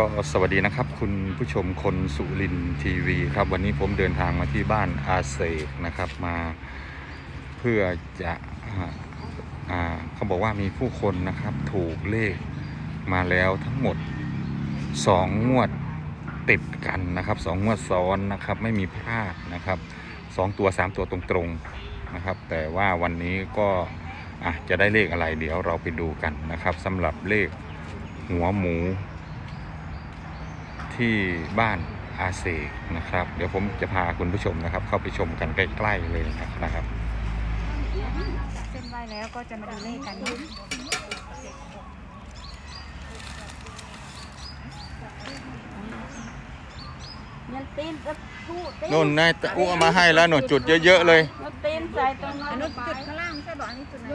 ก็สวัสดีนะครับ คุณผู้ชมคนสุรินทีวีครับวันนี้ผมเดินทางมาที่บ้านอาเซกนะครับมาเพื่อจะอเขาบอกว่ามีผู้คนนะครับถูกเลขมาแล้วทั้งหมดสองงวดติดกันนะครับสองงวดซ้อนนะครับไม่มีพลาดนะครับสองตัวสามตัวตรงๆนะครับ แต่ว่าวันนี้ก็จะได้เลขอะไรเดี๋ยวเราไปดูกันนะครับสำหรับเลขหัวหมู ที่บ้านอาเซกนะครับ เดี๋ยวผมจะพาคุณผู้ชมนะครับ เข้าไปชมกันใกล้ ๆ เลยนะครับเส้นไหวแล้วก็จะมาดูเลขกันนะยันตีนก็ทู่ตีนนุ่นนายตะอ้วมาให้แล้วหนูจุดเยอะ ๆ เลยยันตีนใส่ตรงนั้นอันนู้นจุดข้างล่างไม่ใช่บอกอันนี้จุดไหน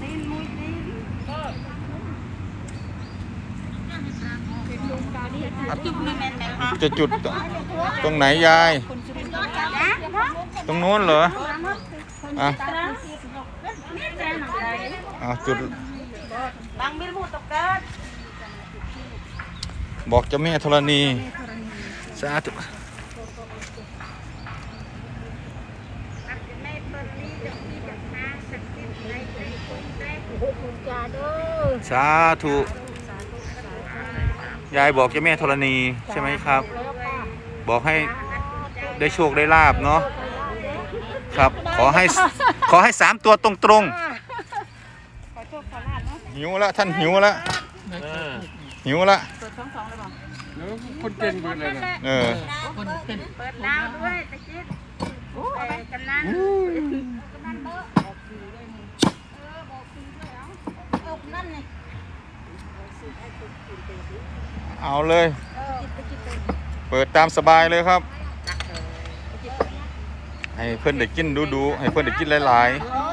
ตีนมุ้ยตีน จุจุกนี่แม่นแม่นฮะจะจุดตรงไหนยายคุณจุกนี่นะตรงโน้นเหรออะนี่แม่นอะไรอะจุดบางบิลมูตกเกิดบอกเจ้าแม่ธรณีสาธุแม่เปิดนี่จะมีจะหาสักสิบในใจคุณได้คุณจาเด้อสาธุ ยายบอกเจ้าแม่ธรณีใช่ไหมครับ บอกให้ได้โชคได้ลาบเนาะครับ ขอให้ขอให้สามตัวตรงขอโชคขอลาบเนาะๆหิวแล้วท่านหิวแล้วหิวแล้วตัวช่องสองเลยบอกแล้วคนเก่งเบิดเลยนะเออเปิดน้ำด้วยตะกี้ไปกำนันกำนันเบอร์บอกสีด้วยนี่เออบอกสีด้วยเอาเออนั่นนี่ เอาเลย เปิดตามสบายเลยครับ ให้เพื่อนเด็กกินดูๆให้เพื่อนเด็กกินหลายๆ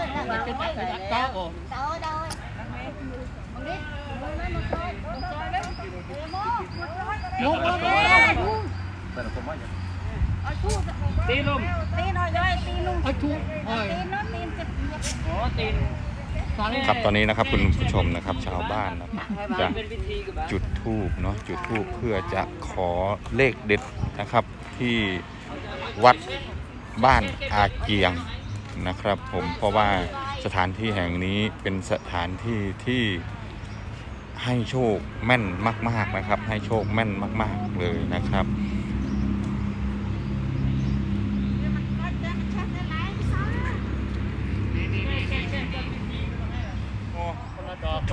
ตีลมตีหน่อยเลยตีลุมตีนตีนตีนจะโอ้ตีน ครับตอนนี้นะครับคุณผู้ชมนะครับชาวบ้านนะครับจะจุดธูปเนาะจุดธูปเพื่อจะขอเลขเด็ดนะครับที่วัดบ้านอาเกียงนะครับ ผมเพราะว่าสถานที่แห่งนี้เป็นสถานที่ที่ให้โชคแม่นมาก ๆนะครับ ให้โชคแม่นมาก ๆเลยนะครับ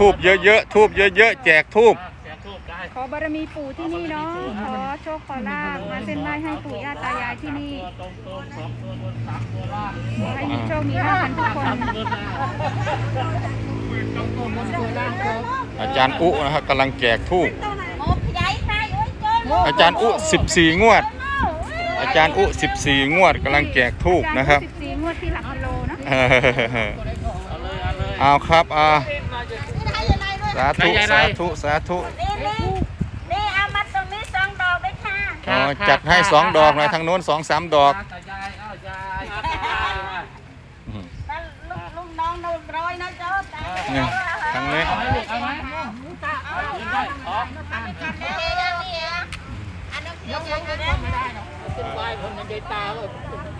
ทูบเยอะๆทูบเยอะๆแจกทูบแจกทูบได้ขอบารมีปู่ที่นี่เนาะขอโชคขอลาบมาเส้นไหวให้ปู่ย่าตายายที่นี่ตัวตรงตัวสองตัวบนสามตัวล่างขอให้มีโชคมีลาภกันทุกคนสามตัวล่างตรงตัวบนตัวล่างตัวอาจารย์อุนะครับกำลังแจกทูบโม่ใหญ่ไปโอ้ยเกินอาจารย์อุ 14 งวด อาจารย์อุ 14 งวดกำลังแจกทูบนะครับสิบสี่งวดที่หลักกิโลเนาะเออเอาเลยเอาเลยเอาครับอ่า ได้ยังไงด้วย สาธุ สาธุ สาธุนี่นี่นี่เอามาตรงนี้สองดอกเลยค่ะอ๋อจัดให้สองดอกหน่อยทางโน้นสองสามดอก ยายเอายายอืมนั่นลูกลูกน้องโดนร้อยนะเจ้าแต่นี่ทางนี้ เอาไหมลูกเอาไหมเอายิงได้อ๋อสบายคนในใจตาก็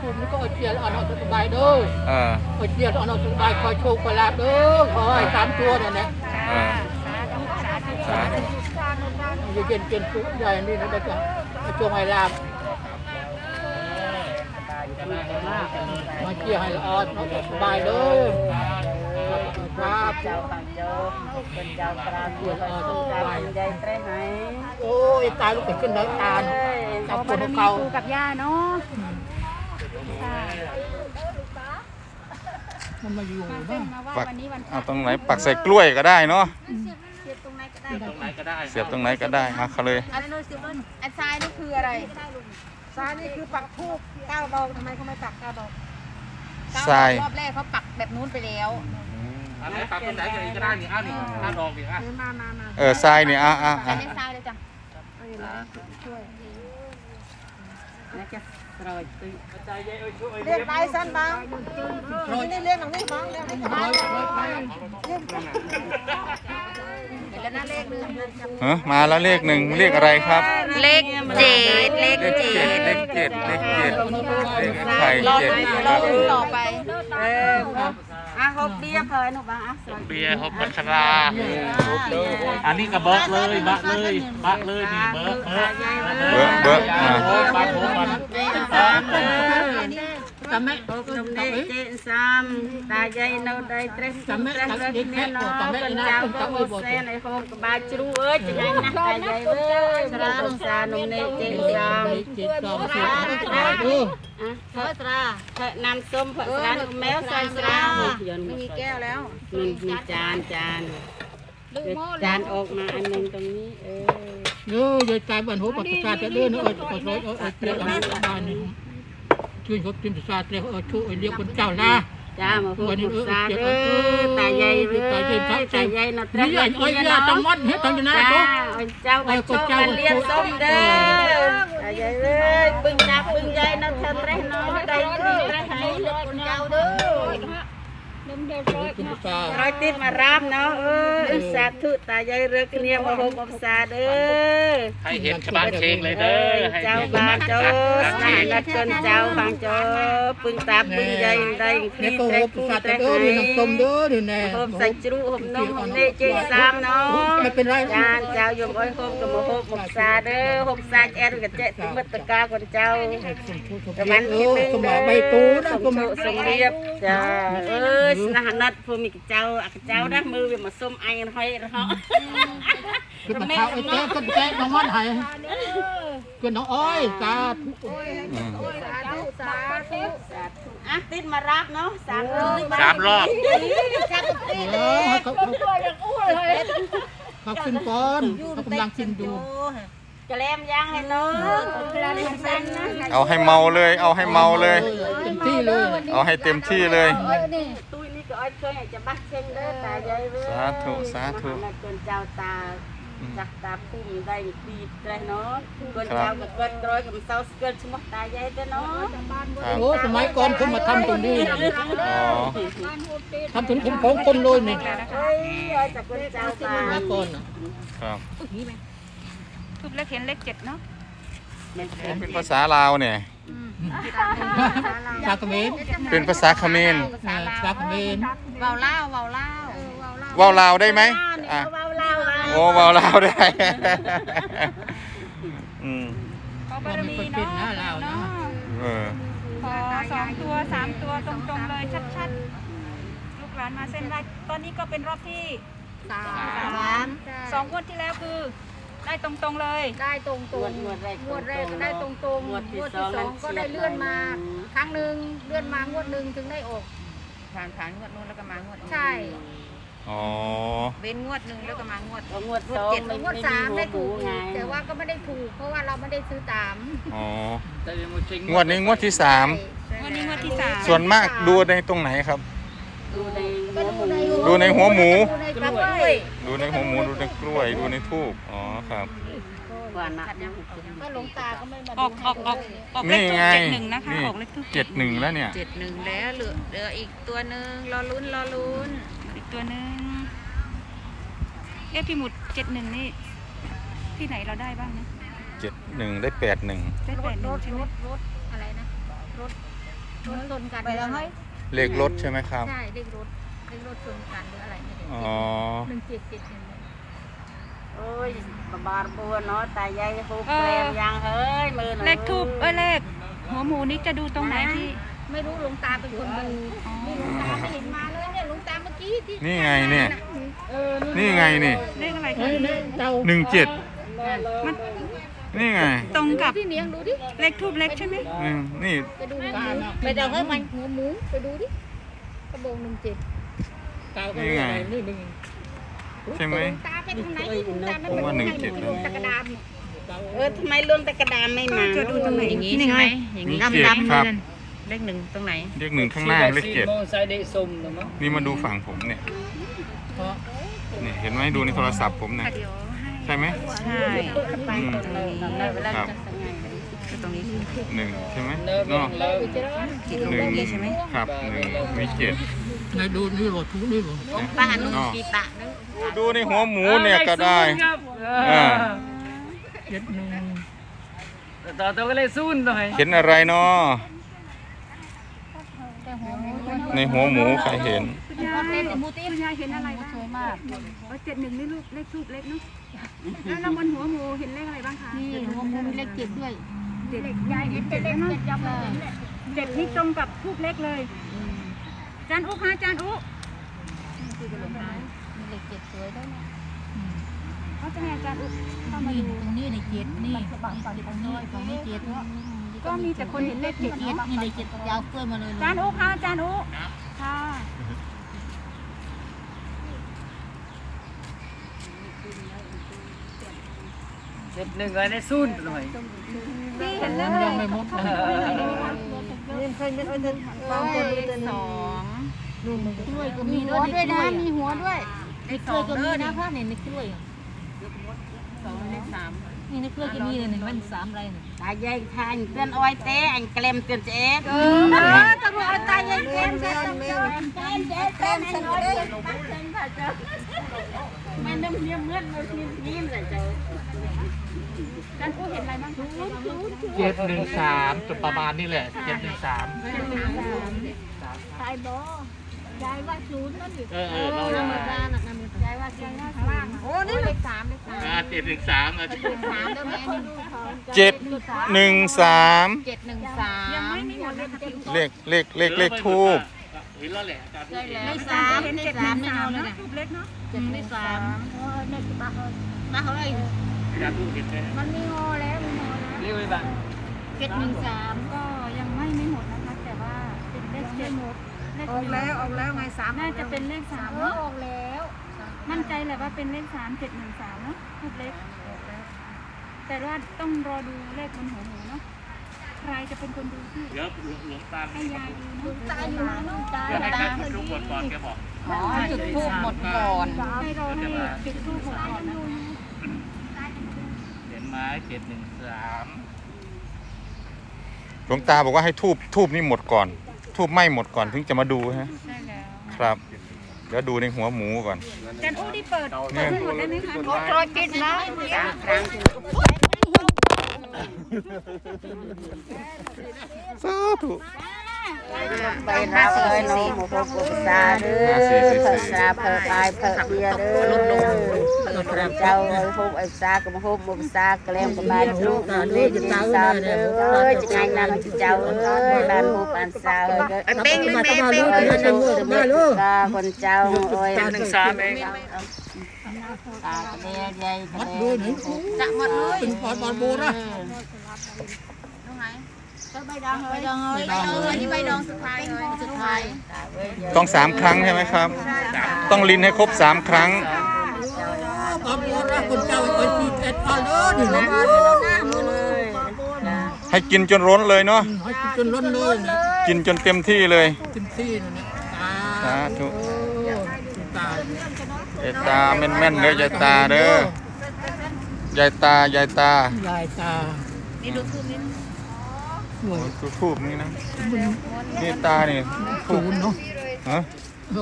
คุณก็เชียร์แล้วเอาสบายเด้อเออเอาเชียร์แล้วเอาสบายคอยโชคคอยลาบเด้อขอให้สามตัวเนี่ยนะเออ สาธุอย่เย็นเย็นทุกใหญ่นี่นะเด็กจะจงให้ลาบมาเชียให้ละออดสบายเด้อครับเจ้าปังโจเป็นเจ้าปราบเจ้าสบายใจเตรไหนโอ้ยตายลูกติดขึ้นแล้วตาขจับอปวบาดรมีเขากับย่าเนาะมันมาอยู่บ้างปักวันนี้วันพเอาตรงไหนปักใส่กล้วยก็ได้เนาะ เสียบตรงไหนก็ได้เอาเขาเลยอันนู้นเสียบนู้นอันซ้ายนี่คืออะไรซ้ายนี่คือปักทูบเก้าดอกทำไมเขาไม่ปักเก้าดอกทรายรอบแรกเขาปักแบบนู้นไปแล้ว อันไหนปรับตรงไหนก็ได้นี่อะนี่ห้าดอกนี่อะมามามาเออทรายนี่อะอะใส่อะในซ้ายเลยจ้ะช่วยเรียกไปสั้นบางนี่เรียกหนังนี่บางเรียกให้สบายร้อยร้อยไปเรียก แล้วนะเลขหนึ่งเฮ้มาแล้วเลขหนึ่งเลขอะไรครับ เลขเจ็ดเลขเลขเจ็เจ็ดดเลขเจ็ดเลขเจ็ดเลขไข่เจ็ดนะครอรับลุ้นต่อไป เอออะฮบเบียร์เพลินหนูบ้างอะเบียร์ฮอบปัชราอันนี้ก็เบิกเลยบักเลยบักเลยนี่เบิกเบิกเบิกเบิกอ่าบักโหมันตำแม่ตำแม่เจน ซ้ำตาใหญ่នៅដៃត្រេះត្រេះត្រេះគ្នាណោកូនចៅក៏អូសែនឲ្យហូបក្បាលជ្រូអើយចាញ់ណាស់តាใหญ่អើយស្រារសានំនេះចេញសាម จิตก็สุขใจดู อ่ะเพิ่นស្រាเพิ่นน้ำส้มเพิ่นស្រាนมแมวใส่ស្រាยนต์ ไม่มีแก้วแล้ว มันมีจานจานจานออกมาอันหนึงตรงนี้เออ เออยายใจบันหัวปัสสาวะจะ ช่วยชบจิมสาเตลเออช่วยเรียกคนเจ้านะจ้ามาพูดสาเออตาใหญ่เลยตาใหญ่ตาใหญ่นอตนี่ใหญ่โอ้ยยาตังมดเฮ็ดตังอยู่นะจ้าเจ้าไปชมกันเลี้ยงส้มเด้อตาใหญ่เลยปึ้งนักปึ้งใหญ่นอทำเรน้อยใจนี่ไรหายเក្រោយទៀតមករាមណោអើយសាធុតាយាយរើគ្នាមកហូបមកផ្សារអើហើយរៀនច្បាស់ជេងលេទៅហើយចៅបាទចៅស្នាណាត់ជន់ចៅខាងចៅ ពឹងតាពឹងយាយដៃគ្រី นี่ก็ ត្រេះ หัว គូ ปัสสาวะ ត្រេះ เด้อนี่น้ำส้มเด้อนี่แน่ ហូបសាច់ជ្រូកហូបនំហូបនេះជេសាមเนาะ ไม่เป็นไร ចាចៅយកអុយហូបក៏មកហូបមកផ្សារเด้อហូបសាច់អែនកញ្ចេទមិត្តការកូនចៅ ប្រហែល เอ គិត อ នឹង สมอใบตูนะ សុំ สมอ សុំរៀបចាអើយស្នាណិតភូមិកញ្ចៅអកញ្ចៅណាមើលវាមកសុំអញរហុយរហោ ขึ้นมาเท้าไอ้เจ๊ขึ้นเจ๊น้องม่อนไห้ยขึ้นน้องอ้อยสาธุสาธุอะติดมารับเนาะสามรอบสามรอบเออเขาเขาเขาขึ้นปอนเขากำลังกินอยู่จะแลมยังเลยเนาเอาให้เมาเลย เอาให้เมาเลย เต็มที่เลย เอาให้เต็มที่เลยตุ้นี่ก็อ้อยเคยจะบักเชงเด้อตายายเว้ยสาธุสาธุจนเจ้าตา ចាស់តាភូមិដៃពីត្រេះเนาะកូន ครั ចៅ บ ក៏គាត់ក្រោយកំសោស្គាល់ឈ្មោះតាយាយទៅเนาะ ครับ โอ้สมัยก่อนผมมาทำตรงนี้นะ อ๋อ ทำถึงผมของคนเลยนี่ เฮ้ยឲ្យតែកូនចៅ ส តា มัยก่อนน่ะ ครับ ทุบเลขเห็นเลขเจ็ดเนาะ โอ้เป็นภาษาลาวเนี่ย ชาเขมร เป็นภาษาเขมร อ่าชาเขมร เบาเล่าเบาเล่า ว่าวลาวได้ไหมอ่ะ เว้าลาวឡា โอ้ว่าวลาวได้ อืมขอบารมีเนาะเนาะเออขอสองตัวสามตัวตรงๆเลยชัดๆ ลูกหลานมาเส้นได้ตอนนี้ก็เป็นรอบที่สามสองงวดที่แล้วคือ ได้ตรงๆเลย ได้ตรงตรงงวดแรกงวดแรกก็ได้ตรงตรงงงววดดที่ที่สสอองงก็ได้เลื่อนมา ครั้งหนึ่งเลื่อนมางวดหนึ่งถึงได้ออกผ่านผ่านงวดนู้นแล้วก็มางวดใช่ อ๋อ เว้นงวดหนึ่งแล้วก็มางวดงวดสองไม่งวดไม่สามมีได้หัถูวกไง แต่ว่าก็ไม่ได้ถูก เพราะว่าเราไม่ได้ซื้อตามอ๋อ งวดนี้งวดที่สามงวดนี้งวดที่สาม ส่วนมากดูในตรงไหนครับ ดูในก็หัวดูหมูในดูในหัวหมู ดูในกระล้วยดูในหัวหมูดูในกล้วยดูในทูบอ๋อครับ กว่านะก็หลวงตาก็ไม่มาออกออกออกออกเลนี่ขทูบไงเจ็ดหนึ่งนะคะนี่ออกเลขทูบเจ็ดหนึ่งแล้วเนี่ย เจ็ดหนึ่งแล้วเหลือเหลืออีกตัวหนึ่งรอลุ้นรอลุ้นอีก ตัวหนึ่งเลขพี่หมุดเจ็ดหนึ่งนี่ ที่ไหนเราได้บ้างนะเจ็ดหนึ่งได้แปดหนึ่งได้แปดหรนึ่งถใช่ไหมรถรถอะไรนะรถรถชนกันไปแล้วเฮ้ยเลขรถใช่ไหมครับ ใช่เลขรถเลขรถชนกันหรืออะไรไม่รู้อ๋อ หนึ่งเจ็ดเจ็ดหนึ่งโอ้ยบาร์บัวเนาะตายายฮูบแกรมยังเฮ้ยมือเลขทูบเอ้ยเลขหัวหมูนี่จะดูตรงไหนที่ ไม่รู้หลวงตาเป็นคนดูนี่หลวงตาไม่เห็นมาเลยเนี่ยหลวงตาเมื่อกี้ที่นี่ไงเนี่ยนี่ไงนี่เลขอะไรเฮ้คะยนี่เจ้าหนึ่งเจ็ดมันนี่ไงตรงกับพี่เลี้ยงดูดิเลขทูบเล็กใช่ไหมหนึ่งนี่ไปดูหัวหมูไปเดาให้มันหัวหมูไปดูดิกระโบงหนึ่งเจ็ดเจ้าก็นี่นี่มึงใช่ไหมหลวงตาไปทางไหนหลวงตาไม่ผมว่าหนึ่งเจ็ดลงตะกระดามเนี่ยเออทำไมล่วงแต่กระดานไม่มาจะดูตรงไหนอย่างนี้นี่ใช่ไหมอย่างนี้เจ็ดครับ เลขหนึ่งตรงไหน เลขหนึ่งข้างหน้าเลขเจ็ดใส่ได้ส้มนะมั้งนี่มาดูฝั่งผมเนี่ยนี่เห็นไหมดูในโทรศัพท์ผมเนี่ยเดี๋ยวให้ใช่ไหมใช่อืมเวลาครับคือตรงนี้หนึ่งใช่ไหมเลิกเนาะเลิกขีดหลงนึ่งนี้ใช่ไหมครับหนึ่งมีเจ็ดในดูนี่หมดทุกนี่หมดป้าหนูปีปะนึงดูในหัวหมูเนี่ยก็ได้ครับเออ่าอเจ็ดหนึ่งต่อตัวก็เลยซูนหน่อยเห็นอะไรเนาะ ในหัวหมูใครเห็น คุณยายคุณยายเห็นอะไรบ้างสวยมากเจ็ดหนึ่งนี่ลูกเลขทูบเล็กเนาะแล้วแล้วบนหัวหมูเห็นเลขอะไรบ้างคะนี่หัวหมูมีเลขเจ็ดด้วยเจ็ดยายเห็นเจ็ดแล้วเนาะเจ็ดนี่ตรงกับทูบเล็กเลยจานอุ๊คะจานอุ๊มีเลขเจ็ดสวยด้วยนะเขาจะให้อาจารย์อุ๊เข้ามานี่ดูตรงนี้ในเจ็ดนี่นี่ตรงนี้ฝั่งนี้เจ็ด ก็มีแต่คนเห็นเลขเจ็ดเจ็ดเนาะนี่เลขเจ็ดยาวเกินมาเลยจานอุ๊ค่ะจานอุ๊ค่ะเจ็ดหนึ่งเลยได้ซูนหน่อยพี่เห็นเลขยังไม่หมดนะสองสองกล้วยก็มีด้วยด้วยนะมีหัวด้วยในกล้วยก็มีนะพ่อเนี่ยในกล้วยสองเลขสาม นี่ในกล้วยก็มีเลยเนี่ยมันสามอะไรเนี่ยตายายทานเตือนอ้อยเต้อันเกลมเตือนเจ๊เออตำรวจตายยังเกมเจ๊ตำรวจเป็นเจ๊เป็นอันอ้อยมันน้ำเลี้ยงเมื่อนมันยิ้มใส่เจ้าจานอุ๊เห็นอะไรบ้างคะเจ็ดหนึ่งสามจุดประมาณนี้แหละเจ็ดหนึ่งสามตายบ่ยายว่าศูนย์นั่นดิเออเออเราธรจะรมมาดาน่ะนำยายว่าศูนย์ เลขสามเลขสามอ่าเจ็ดหนึ่งสามอะสามแล้วแม่นี่ดูเขาเจ็ดหนึ่งสามเจ็ดหนึ่งสามยังไม่มีหมดเลยค่ะพี่อุ๊เลขเลขเลขเลขทูบเห็นแล้วแหละอาจารย์เลขสามเห็นเลเจ็ขดหสานึ่มงไม่สามเอาเลยนะนะทูบเล็กเนาะเจ็ดเลขสามเลขบ้าบ้าเขาเลยอาจารย์ทูเห็นไหมมันมีงอแล้วมีงอแล้วเรียกไปบ้างเจ็ดหนึ่งสามก็ยังไม่ไม่หมดนะคะแต่ว่าเป็นเลขเจ็ดเลขออกแล้วออกแล้วไงสามน่าจะเป็นเลขสามเออเนาะออกแล้ว มั่นใจแหละว่าเป็นเลขสามเจ็ดหนึ่งสามเนาะทูบเล็ก แต่ว่าต้องรอดูเลขบนหัวหมูเนาะใครจะเป็นคนดูที่เดี๋ยวหลวงตาให้ยายดูเนาะตายอยู่นะน้องตายเดี๋ยวให้ตาท่านทุกคนก่อนแกบอกอ๋อจุดทูบหมดก่อนให้รอให้จุดทูบหมดก่อนนะเห็นไหมเจ็ดหนึ่งสามหลวงตาบอกว่าให้ทูบทูบนี่หมดก่อน ทูบไหม้หมดก่อนถึงจะมาดูฮะใช่แล้วครับ เดี๋ยวดูในหัวหมูก่อนจันอู้ที่เปิดเปิดให้หมดได้ไหมคะโรยปิดนะสามครั้งสาธุ ไปรับเลยน้องหมูพบภาษาเด้อภาษาเพิ่ตายเพิ่เบียเด้อเจ้าเอ้ยพบภาษากับพบภาษาแกล้มกับบ้านลูกลูกจะสาวเด้อเอ้ยจะไงนั่นจะเจ้าเอ้ยบ้านพบอันสาวเอ้ยก็เป้งแม่เป้งเป้งเอ้ยลูกจะมีกาคนเจ้าเอ้ยหนึ่งสามเองตาเดียใหญ่กระมัดเดีด้วยยหนึ่งจะมัดเลยเป็นพอดบอลโบนะ ใบดองใบดองใบดองอันนี้ใบดองสุดท้ายเลยสุดท้ายต้องสามครั้งใช่ไหมครับ ต้องลินให้ครบสามครั้งบอลโบนะคนเจ้าไอ้ที่เอ็ดพอลเลอร์นี่นะให้กินจนร้นเลยเนาะให้กินจนล้นเลยนะกินจนเต็มที่เลยเต็มที่นะเนี่ยตาสาธุโอ้ตายายตาแม่นๆเด้อยายตาเด้อยายตายายตายายตานี่ดูทูบนิด หน่วยดูทูบนี่นะนี่ตานี่ทูศูบนย์เนาะฮะ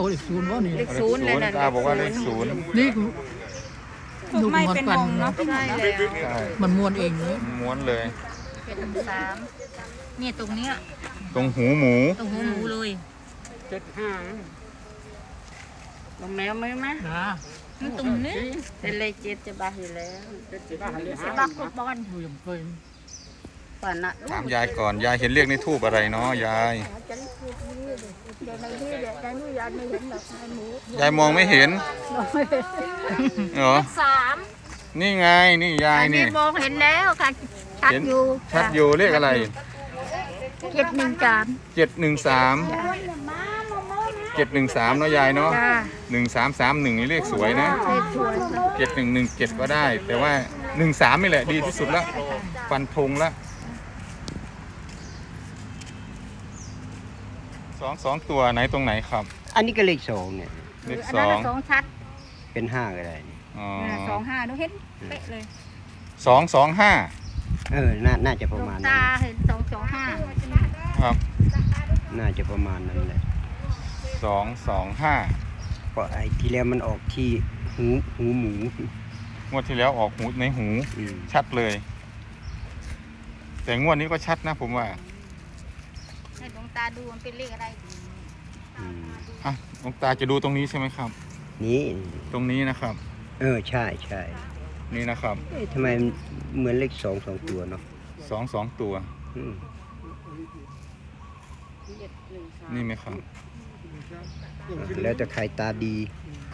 โอ้ยศูนย์วะนี่เลขศูนย์ตาบอกว่าเลขศูนย์นี่ทูบไม่เป็นวงเนาะใช่แล้วใช่มันม้วนเองเนี่ยม้วนเลยเจ็ดหนึ่งสามเนี่ยตรงเนี้ยตรงหูหมูตรงหัวหมูเลยเจ็ดห้าลงแมวไหมไหมนะมันตรงนี้เป็นเลขเจ็ดจะบ้าอยู่แล้วสะบักฟุตบอลดูยังเคย ป่านน่ะถามยายก่อนยายเห็นเรียกในทูบอะไรเนาะยายยายมองไม่เห็นเหรอสามนี่ไงนี่ยายนี่มองเห็นแล้วค่ะชัดเห็นอยู่ชัดอยู่เลขอะไรเจ็ดหนึ่งสามเจ็ดหนึ่งสามเจ็ดหนึ่งสามเนาะยายเนาะจ้าหนึ่งสามสามหนึ่งนี่เลขสวยนะเลขสวยเจ็ดหนึ่งหนึ่งเจ็ดก็ได้ แต่ว่าหนึ่งสามนี่แหละดีที่สุดละฟันธงละ สองสองตัวไหนตรงไหนครับ อันนี้ก็เลขสองเนี่ยเลขอันสนั้นองน่ะสองชัดเป็นห้าก็ได้นี่อ๋อสองห้าดูเห็นเป๊ะเลยสองสองห้าเออน่าน่าจะประมาณนั้ตานเห็นสองสองห้าครับน่าจะประมาณนั้นแหละสองสองห้าเพราะไอ้ที่แล้วมันออกที่หหูหูหมูงวดที่แล้วออกหูในหูอืมชัดเลย แต่งวดนี้ก็ชัดนะผมว่า ให้ดวงตาดูมันเป็นเลขอะไรอืมอะหลวงตาจะดูตรงนี้ใช่ไหมครับ นี่ตรงนี้นะครับ เออใช่ใช่นี่นะครับเอ๊ะทำไมมันเหมือนเลขสองสองตัวเนาะสองสองตัว อืมนี่ไหมครับ อะแล้วแต่ใครตาดี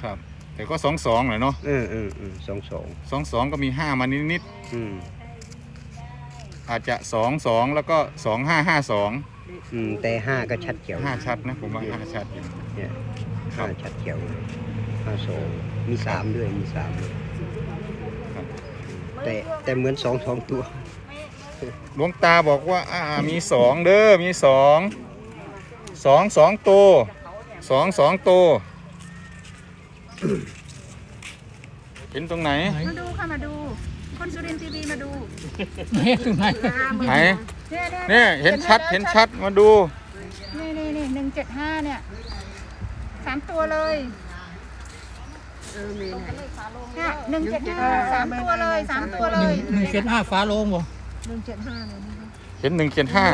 ครับ แต่ก็สองสองเลยเนาะเออเออเออสองสองสองสองก็มีห้ามานิดนิดอืมๆอาจจะสองสองแล้วก็สองห้าห้าสอง อืมแต่ห้าก็ชัดเจียวห้าชัดนะผมว่าห้าชัดอยู่ เนี่ยครัห้าบ ชัดเจียวเลยห้าสองมีสามด้วยมีสามด้วยครับแต่แต่เหมือนสองสองตัว หลวงตาบอกว่าอ่ามีสองเด้อมีสองสองสองตัวสองสองตัวเห็นตรงไหน มาดูค่ะมาดู คนสุรินทร์ทีวีมาดูไหนตรงไหนไหนเนี่ยเนี่ยเห็นชัดเห็นชัดมาดู นี่นี่นี่หนึ่งเจ็ดห้าเนี่ยสามตัวเลยเนี่ยหนึ่งเจ็ดห้าสามตัวเลยสามตัวเลยหนึ่งเจ็ดห้าฟ้าโลงบ่เห็นหนึ่งเจ็ดห้า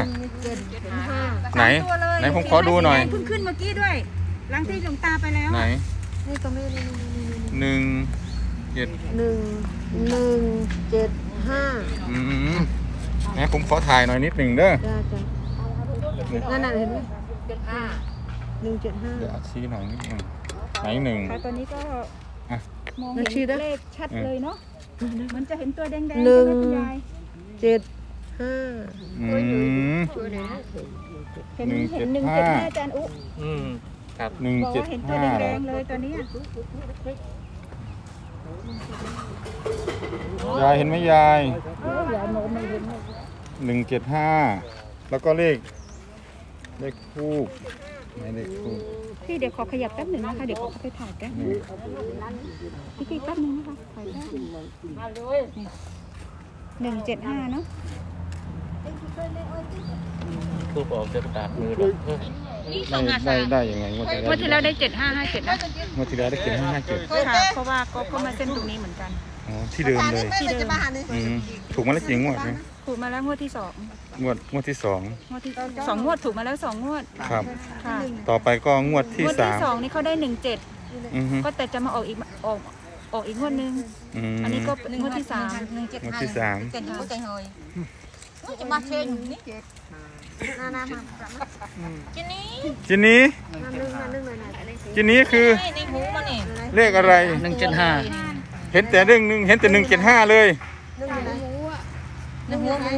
ไหนสามตัวเลยไหนผมขอดูหน่อยเพิ่งขึ้นเมื่อกี้ด้วย หลังที่หลวงตาไปแล้วไหนนี่ตรงนี้นี่หนึ่ง เจ็ดหนึ่งหนึ่งเจ็ดห้าอืมไหนผมขอถ่ายหน่อยนิดหนึ่งเด้อจ้าจ้านั่นน่ะเห็นไหมหนึ่งเจ็ดห้าเดี๋ยวเอาชี้หน่อยนิดหนึ่งไหนหนึ่ง ค่ะตอนนี้ก็อะ มองนั่เห็นชี้นนะเลขชัดเลยเนาะมันจะเห็นตัวแดงๆหนึ่งใช่ไมคุณยายเจ็ดห้าอืม เห็นหนึ่งเห็นเจ็ดหนึ่งห้าเจ็ดห้าอาจารย์อุอืม ครับ หนึ่งบอกเจ็ดว่าเห็นตัวห้าแดเหรองๆเลยตัวเนี้ย ยายเห็นไหมยายหนึ่งเจ็ดห้าแล้วก็เลข เลขคู่ไหนเลขคู่พี่เดี๋ยวขอขยับแป๊บหนึ่งนะคะ เดี๋ยวขอเข้าไปถ่ายแป๊บนึงพี่พี่แป๊บนึงนะคะถ่ายแป๊บนึงหนึ่งเจ็ดห้าเนาะทูบออกจากกระดาษมือ ได้ได้ได้ยังไงงวดที่เมื่อที่แล้วได้เจ็ดห้าห้าเจ็ดนะงวดที่แล้วได้เจ็ดห้าห้าเจ็ดค่ะเพราะว่าก็ก็มาเส้นตรงนี้เหมือนกันอ๋อที่เดิมเลยที่เดิมอืมถูกมาแล้วกี่งวดนะถูกมาแล้วงวดที่สองงวดงวดที่สองงวดที่สองงวดถูกมาแล้วสองงวดครับค่ะต่อไปก็งวดที่งวดสาที่มสองนี่เขาได้หนึ่งเจ็ดอือฮึ ก็แต่จะมาออกอีกออกออกอีกงวดหนึงอืมอันนี้ก็เป็นงวดที่สาม หนึ่งเจ็ดงวดห้าที่สาม เจ็ดหัวใจเฮยนี่จะมาเชงนี่ นานามาจินี่จินนี้มานึ่งมานึ่งหน่อยหน่อยอะไรจินนี้คือในหูมันนี่เลขอะไร หนึ่งเจ็ดห้าเห็นแต่เรื่องหนึ่งเห็นแต่หนึ่งเจ็ดห้าเลยนึ่งอยู่ไหนในหัวหมู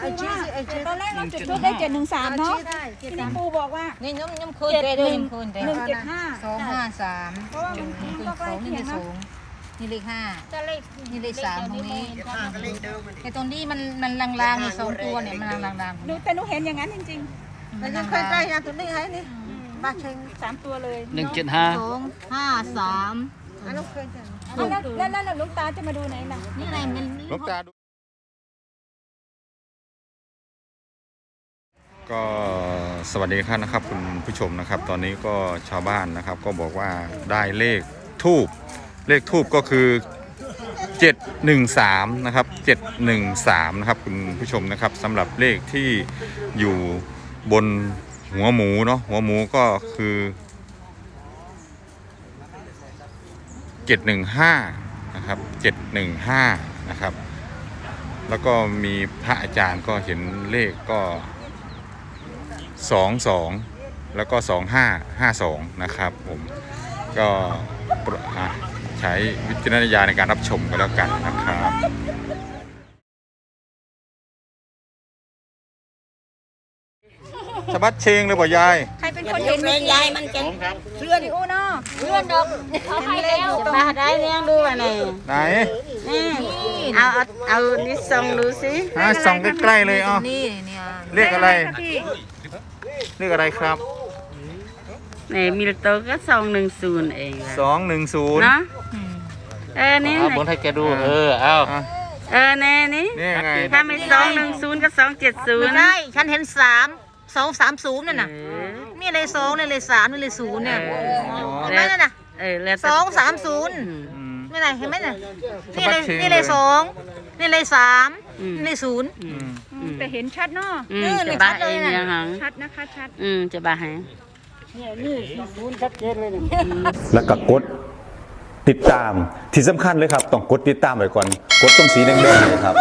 ไอ้ชี้สิไอชี้ตอนแรกเราจุดทูปได้เจ็ดหนึ่งสามเนาะทีนี้ปูบอกว่านี่น้ำน้ำคืนเด้อน้ำคืนเด้หนึ่งเจ็ดห้าสองห้าสามเพราะว่ามันมันก็ใกล้นี่เคียงสนะอง นี่เลขห้า จะเลขนี่เลขสามตรงนี้ไอ้ตรงนี้มันมันลางๆนี่สองตัวเนี่ยมันลางหนูแต่หนูเห็นอย่างนั้นจริงๆแล้วยังเคยใจยังตัวนี้ให้นี่มาเชงๆสามตัวเลยหนึ่งเจ็ดห้าสองห้าสามอันนั้นเคยใจแล้วแล้วแล้วแล้วหลุงตาจะมาดูไหนล่ะนี่อะไรมันหลวงตาดูก็สวัสดีครับนะครับ คุณผู้ชมนะครับ ตอนนี้ก็ชาวบ้านนะครับ ก็บอกว่าได้เลขทูบ เลขทูบก็คือ 713 นะครับ 713 นะครับคุณผู้ชมนะครับสำหรับเลขที่อยู่บนหัวหมูเนาะหัวหมูก็คือ 715 นะครับ 715 นะครับ แล้วก็มีพระอาจารย์ก็เห็นเลขก็ 22 แล้วก็ 2552 นะครับผมก็ปรอะ ใช้วิจารณญาณในการรับชมกันแล้วกันนะครับสะบัดเชงเลยบ่ยาย ใครเป็นคนเห็นเมื่อกี้ยายมันจะเพื่อนอูเนาะเพื่อนดอกเขาให้แล้วมาได้เลี้ยงดูอะนี่ไหนนี่เอาเอาเอานี่ส่องดูสิฮะส่องใกล้ๆเลยอ๋อนี่เนี่ยเลขอะไรพี่เลขอะไรครับ ในมิลโตก็สองหนึ่งศูนย์เองอะ210เนาะเออนี่เอาบนให้แกดูเออเอาอะเออแน่นี่นี่ไงถ้าไม่สองหนึ่งศูนย์ก็สองเจ็ดศูนย์ใช่ฉันเห็นสามสองสามศูนย์นั่นน่ะนี่เลยสองนี่เลยสามนี่เลยศูนย์เนี่ยเห็นไหมนั่นน่ะเออแล้วสองสามศูนย์อืมอืมไม่ไรเห็นไหมน่ะสะนี่บัเลดยเชงนี่เลยเลยสองนี่เลยสามอืมนี่เลยศูนย์อืมแต่เห็นชัดเนาะอืมเออจะบ้าชัดเลเอยงน่ะยังหัง ชัดนะคะชัดอืมจะบ้าแฮงแล้วก็กดติดตามที่สำคัญเลยครับ ต้องกดติดตามไว้ก่อน กดตรงสีแดงๆเนยครับ